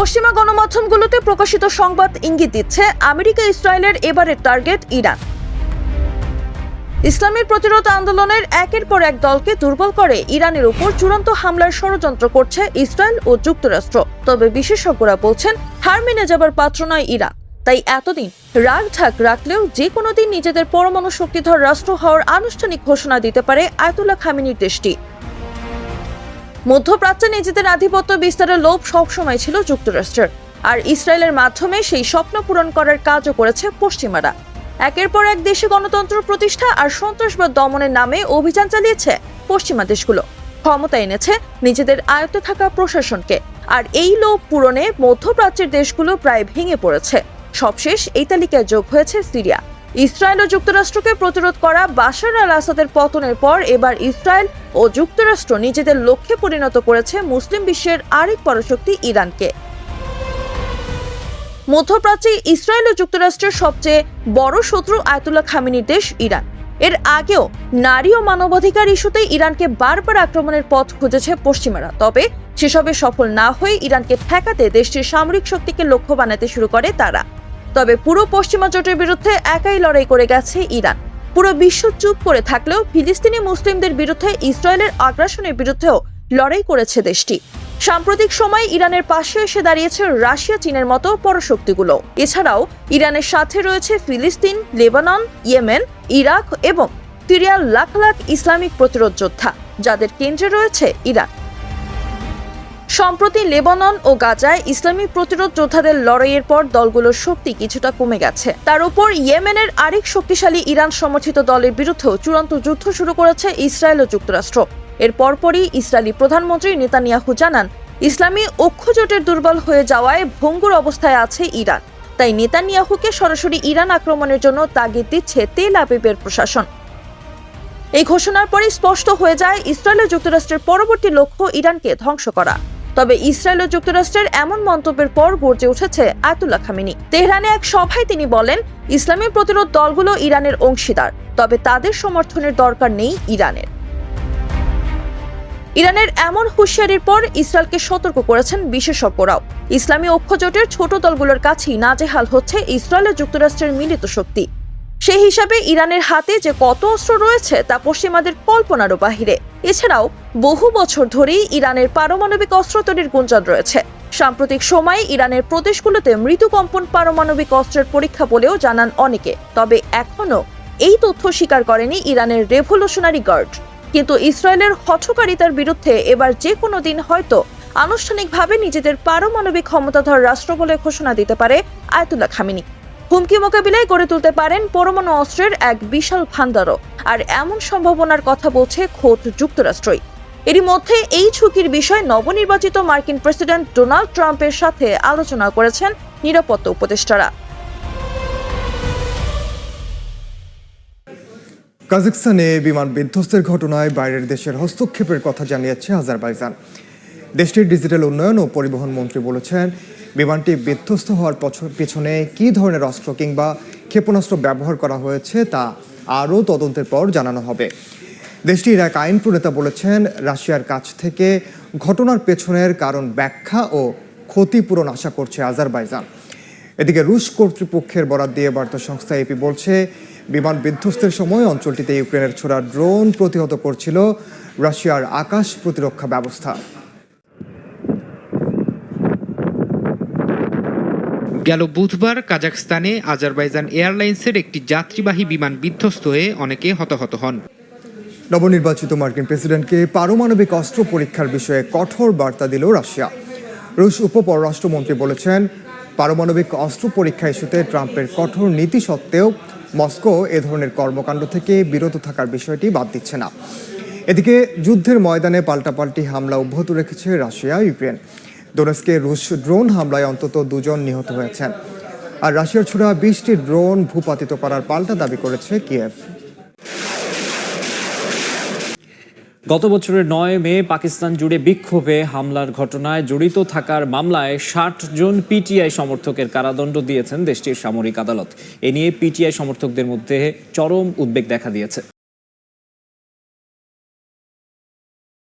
পশ্চিমা গণমাধ্যমগুলোতে প্রকাশিত সংবাদ ইঙ্গিত দিচ্ছে আমেরিকা ইসরায়েলের এবারের টার্গেট ইরান। ইসলামের প্রতিরোধ আন্দোলনের একের পর এক দলকে দুর্বল করে ইরানের উপর চূড়ান্ত হামলার ষড়যন্ত্র করছে ইসরায়েল ও যুক্তরাষ্ট্র। তবে বিশেষজ্ঞরা বলছেন হার মেনে যাবার পাত্র নয় ইরান। তাই এতদিন রাগ ঢাক রাখলেও যে কোনো দিন নিজেদের পরমাণু শক্তিধর রাষ্ট্র হওয়ার আনুষ্ঠানিক ঘোষণা দিতে পারে আয়তুল্লাহ খামিনির দেশটি। মধ্যপ্রাচ্যে নিজেদের আধিপত্য বিস্তারের লোভ সবসময় ছিল যুক্তরাষ্ট্রের। আর ইসরায়েলের মাধ্যমে সেই স্বপ্ন পূরণ করার কাজও করেছে পশ্চিমারা। একের পর এক দেশে গণতন্ত্র প্রতিষ্ঠা আর সন্ত্রাসবাদ দমনের নামে অভিযান চালিয়েছে পশ্চিমা দেশগুলো। ক্ষমতা এনেছে নিজেদের আয়ত্তে থাকা প্রশাসনকে। আর এই লোভ পূরণে মধ্যপ্রাচ্যের দেশগুলো প্রায় ভেঙে পড়েছে। সবশেষ এই তালিকায় যোগ হয়েছে সিরিয়া। ইসরায়েল ও যুক্তরাষ্ট্রকে প্রতিরোধ করা বাশার আল আসাদের পতনের পর এবার ইসরায়েল ও যুক্তরাষ্ট্র নিজেদের লক্ষ্যে পরিণত করেছে মুসলিম বিশ্বের আরেক পরাশক্তি ইরানকে। মধ্যপ্রাচ্যে ইসরায়েল ও যুক্তরাষ্ট্রের সবচেয়ে বড় শত্রু আয়তুল্লাহ খামিনির দেশ ইরান। এর আগেও নারী ও মানবাধিকার ইস্যুতে ইরানকে বারবার আক্রমণের পথ খুঁজেছে পশ্চিমারা। তবে সেসবে সফল না হয়ে ইরানকে ঠেকাতে দেশটির সামরিক শক্তিকে লক্ষ্য বানাতে শুরু করে তারা। তবে পুরো পশ্চিমা জোটের বিরুদ্ধে একাই লড়াই করে গেছে ইরান। পুরো বিশ্ব চুপ করে থাকলেও ফিলিস্তিনি মুসলিমদের বিরুদ্ধে ইসরায়েলের আগ্রাসনের বিরুদ্ধেও লড়াই করেছে দেশটি। সাম্প্রতিক সময়ে ইরানের পাশে এসে দাঁড়িয়েছে রাশিয়া, চীনের মতো পরশক্তিগুলো। এছাড়াও ইরানের সাথে রয়েছে ফিলিস্তিন, লেবানন, ইয়েমেন, ইরাক এবং সিরিয়ার লাখ লাখ ইসলামিক প্রতিরোধ যোদ্ধা, যাদের কেন্দ্রে রয়েছে ইরান। সম্প্রতি লেবানন ও গাজায় ইসলামী প্রতিরোধ যোদ্ধাদের লড়াইয়ের পর দলগুলোর শক্তি কিছুটা কমে গেছে। তার উপর ইয়েমেনের আরেক শক্তিশালী ইরান সমর্থিত দলের বিরুদ্ধেও চূড়ান্ত যুদ্ধ শুরু করেছে ইসরায়েল ও যুক্তরাষ্ট্র। এর পরপরই ইসরায়েলি প্রধানমন্ত্রী নেতানিয়াহু জানান, ইসলামী ঐক্যজোটের দুর্বল হয়ে যাওয়ায় ভঙ্গুর অবস্থায় আছে ইরান। তাই নেতানিয়াহুকে সরাসরি ইরান আক্রমণের জন্য তাগিদ দিচ্ছে তেল আবিবের প্রশাসন। এই ঘোষণার পরে স্পষ্ট হয়ে যায় ইসরায়েল যুক্তরাষ্ট্রের পরবর্তী লক্ষ্য ইরানকে ধ্বংস করা। তবে ইসরায়েল ও যুক্তরাষ্ট্রের এমন মন্তব্যের পর গর্জে উঠেছে আয়াতুল্লাহ খামিনি। তেহরানে এক সভায় তিনি বলেন, ইসলামী প্রতিরোধ দলগুলো ইরানের অংশীদার, তবে তাদের সমর্থনের দরকার নেই ইরানের। ইরানের এমন হুঁশিয়ারির পর ইসরায়েলকে সতর্ক করেছেন বিশেষজ্ঞরাও। ইসলামী ঐক্যজোটের ছোট দলগুলোর কাছেই নাজেহাল হচ্ছে ইসরায়েল ও যুক্তরাষ্ট্রের মিলিত শক্তি। সেই হিসাবে ইরানের হাতে যে কত অস্ত্র রয়েছে তা পশ্চিমাদের কল্পনারও বাহিরে। এছাড়াও বহু বছর ধরেই ইরানের পারমাণবিক অস্ত্র তৈরির গুঞ্জন রয়েছে। সাম্প্রতিক সময়ে ইরানের প্রদেশগুলোতে মৃদুকম্পন পারমাণবিক অস্ত্রের পরীক্ষা বলেও জানান অনেকে। তবে এখনও এই তথ্য স্বীকার করেনি ইরানের রেভলিউশনারি গার্ড। কিন্তু ইসরায়েলের হঠকারিতার বিরুদ্ধে এবার যে কোনো দিন হয়তো আনুষ্ঠানিকভাবে নিজেদের পারমাণবিক ক্ষমতাধর রাষ্ট্র বলে ঘোষণা দিতে পারে আয়তুল্লাহ খামিনি। হুমকি মোকাবিলায় গড়ে তুলতে পারেন পরমাণু অস্ত্রের এক বিশাল ভান্ডারও। আর এমন সম্ভাবনার কথা বলছে খোদ যুক্তরাষ্ট্রই। এরই মধ্যে এই ঝুঁকির বিষয়ে নবনির্বাচিত মার্কিন প্রেসিডেন্ট ডোনাল্ড ট্রাম্পের সাথে আলোচনা করেছেন নিরাপত্তা উপদেষ্টারা। কাজাকস্তানে বিমান বিধ্বস্তের ঘটনায় বাইরের দেশের হস্তক্ষেপের কথা জানিয়েছে আজারবাইজান। দেশটির ডিজিটাল উন্নয়ন ও পরিবহন মন্ত্রী বলেছেন, বিমানটি বিধ্বস্ত হওয়ার পছ- পেছনে কী ধরনের অস্ত্র কিংবা ক্ষেপণাস্ত্র ব্যবহার করা হয়েছে তা আরও তদন্তের পর জানানো হবে। দেশটির এক আইন প্রণেতা বলেছেন, রাশিয়ার কাছ থেকে ঘটনার পেছনের কারণ ব্যাখ্যা ও ক্ষতিপূরণ আশা করছে আজারবাইজান। এদিকে রুশ কর্তৃপক্ষের বরাত দিয়ে বার্তা সংস্থা এপি বলছে, বিমান বিধ্বস্তের সময় অঞ্চলটিতে ইউক্রেনের ছোড়া ড্রোন প্রতিহত করছিল রাশিয়ার আকাশ প্রতিরক্ষা ব্যবস্থা। গেল বুধবার কাজাখস্তানে আজারবাইজান এয়ারলাইন্সের একটি যাত্রীবাহী বিমান বিধ্বস্ত হয়ে অনেকে হতাহত হন। নবনির্বাচিত মার্কিন প্রেসিডেন্টকে পারমাণবিক অস্ত্র পরীক্ষার বিষয়ে কঠোর বার্তা দিল রাশিয়া। রুশ উপপররাষ্ট্রমন্ত্রী বলেছেন, পারমাণবিক অস্ত্র পরীক্ষা ইস্যুতে ট্রাম্পের কঠোর নীতি সত্ত্বেও মস্কো এ ধরনের কর্মকাণ্ড থেকে বিরত থাকার বিষয়টি বাদ দিচ্ছে না। এদিকে যুদ্ধের ময়দানে পাল্টাপাল্টি হামলা অব্যাহত রেখেছে রাশিয়া, ইউক্রেন। দোনেস্কে রুশ ড্রোন হামলায় অন্তত দুজন নিহত হয়েছেন। আর রাশিয়ার ছোড়া বিশটি ড্রোন ভূপাতিত করার পাল্টা দাবি করেছে কিয়েভ। গত বছরের নয় মে পাকিস্তান জুড়ে বিক্ষোভে হামলার ঘটনায় জড়িত থাকার মামলায় ষাট জন পিটিআই সমর্থকের কারাদণ্ড দিয়েছেন দেশটির সামরিক আদালত। এ নিয়ে পিটিআই সমর্থকদের মধ্যে চরম উদ্বেগ দেখা দিয়েছে।